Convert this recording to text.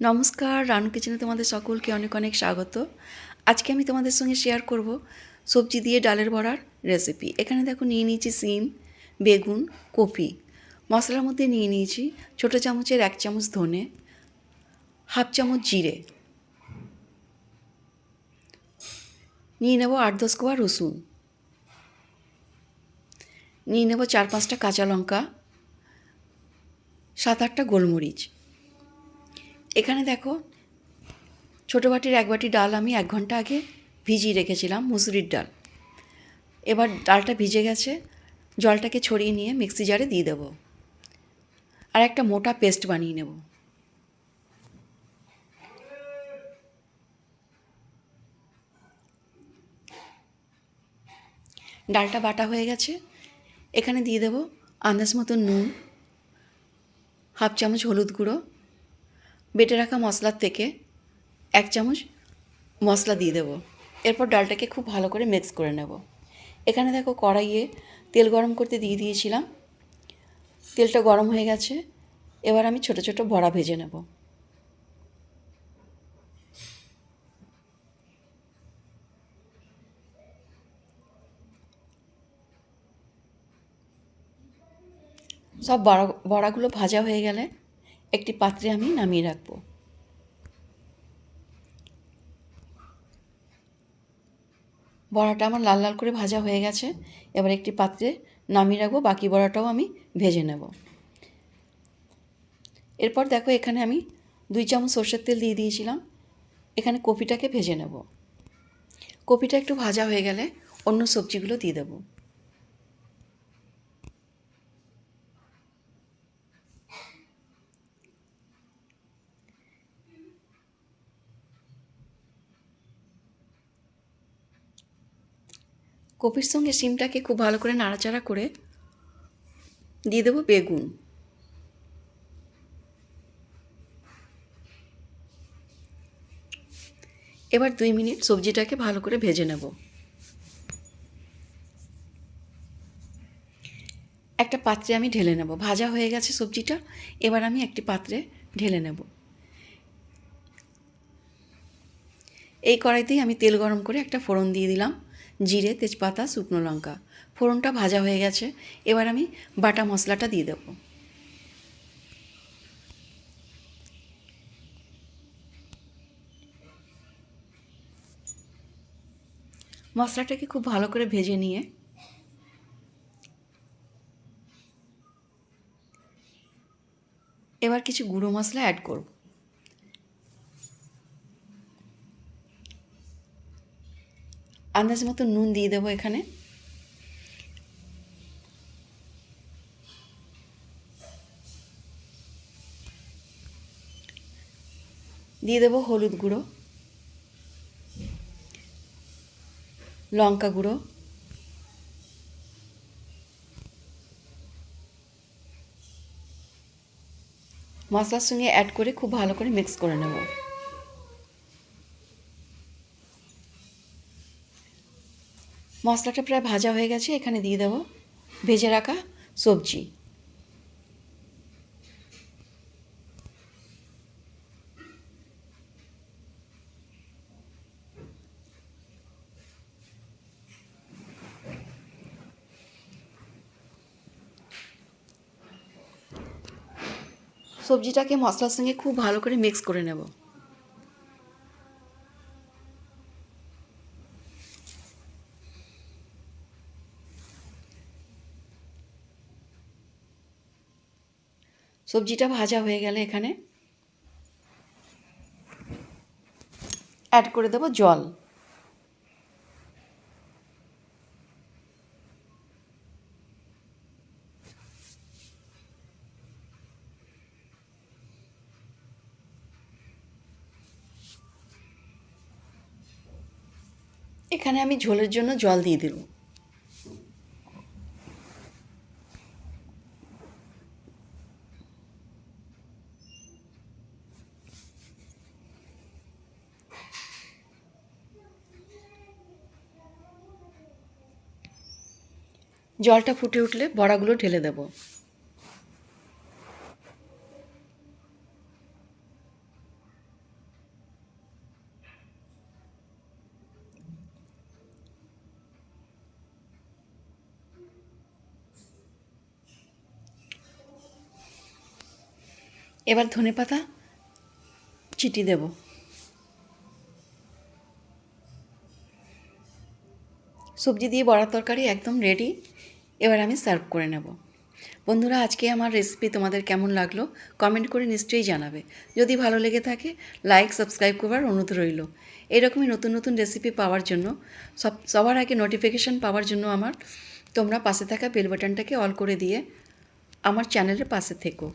নমস্কার, রানু কিচেনে তোমাদের সকলকে অনেক অনেক স্বাগত। আজকে আমি তোমাদের সঙ্গে শেয়ার করব সবজি দিয়ে ডালের বড়ার রেসিপি এখানে দেখো নিয়ে নিয়েছি সিম, বেগুন, কপি। মশলার মধ্যে নিয়ে নিয়েছি ছোটো চামচের এক চামচ ধনে, হাফ চামচ জিরে। নিয়ে নেব আট দশ কোয়া রসুন। নিয়ে নেব চার পাঁচটা কাঁচা লঙ্কা, সাত আটটা গোলমরিচ। এখানে দেখো, ছোটো বাটির এক বাটি ডাল আমি এক ঘণ্টা আগে ভিজিয়ে রেখেছিলাম, মুসুরির ডাল। এবার ডালটা ভিজে গেছে, জলটাকে ছড়িয়ে নিয়ে মিক্সি জারে দিয়ে দেবো। আর একটা মোটা পেস্ট বানিয়ে নেব। ডালটা বাটা হয়ে গেছে, এখানে দিয়ে দেবো আন্দাজ মতো নুন, হাফ চামচ হলুদ গুঁড়ো বেটে রাখা মশলার থেকে এক চামচ মশলা দিয়ে দেবো। এরপর ডালটাকে খুব ভালো করে মিক্স করে নেব। এখানে দেখো কড়াইয়ে তেল গরম করতে দিয়ে দিয়েছিলাম। তেলটা গরম হয়ে গেছে। এবার আমি ছোট ছোট বড়া ভেজে নেব। সব বড়া বড়াগুলো ভাজা হয়ে গেলে একটি পাত্রে আমি নামিয়ে রাখব। বড়াটা আমার লাল লাল করে ভাজা হয়ে গেছে। এবার একটি পাত্রে নামিয়ে রাখব, বাকি বড়াটাও আমি ভেজে নেব। এরপর দেখো এখানে আমি দুই চামচ সর্ষের তেল দিয়ে দিয়েছিলাম। এখানে কপিটাকে ভেজে নেব। কপিটা একটু ভাজা হয়ে গেলে অন্য সবজিগুলো দিয়ে দেবো। কপির সঙ্গে সিমটাকে খুব ভালো করে নাড়াচাড়া করে দিয়ে দেবো বেগুন। এবার দুই মিনিট সবজিটাকে ভালো করে ভেজে নেব। একটা পাত্রে আমি ঢেলে নেব। ভাজা হয়ে গেছে সবজিটা। এবার আমি একটি পাত্রে ঢেলে নেব। এই কড়াইতেই আমি তেল গরম করে একটা ফোড়ন দিয়ে দিলাম। জিরে, তেজপাতা, শুকনো লঙ্কা। ফোড়নটা ভাজা হয়ে গেছে। এবার আমি বাটা মশলাটা দিয়ে দেব। মশলাটাকে খুব ভালো করে ভেজে নিয়ে এবার কিছু গুঁড়ো মশলা অ্যাড করব। আন্দাজ মতো নুন দিয়ে দেবো এখানে। দিয়ে দেবো হলুদ গুঁড়ো, লঙ্কা গুঁড়ো, মশলার সঙ্গে অ্যাড করে খুব ভালো করে মিক্স করে নেব। মশলাটা প্রায় ভাজা হয়ে গেছে, এখানে দিয়ে দেবো। ভেজে রাখা সবজি। সবজিটাকে মশলার সঙ্গে খুব ভালো করে মিক্স করে নেব। সবজিটা ভাজা হয়ে গেলে এখানে অ্যাড করে দেবো জল। এখানে আমি ঝোলের জন্য জল দিয়ে দেব জলটা ফুটে উঠলে বড়াগুলো ঢেলে দেব। এবার ধনে পাতা চিটি দেব। সবজি দিয়ে বড়ার তরকারি একদম রেডি এবার আমি সার্ভ করে নেব। বন্ধুরা, আজকে আমার রেসিপি তোমাদের কেমন লাগল কমেন্ট করে নিশ্চয়ই জানাবে। যদি ভালো লেগে থাকে লাইক সাবস্ক্রাইব করবার অনুরোধ রইল। এরকমই নতুন নতুন রেসিপি পাওয়ার জন্য, সব, সবার আগে নোটিফিকেশান পাওয়ার জন্য আমার, তোমরা পাশে থাকা বেল বাটনটাকে অল করে দিয়ে আমার চ্যানেলের পাশে থেকো।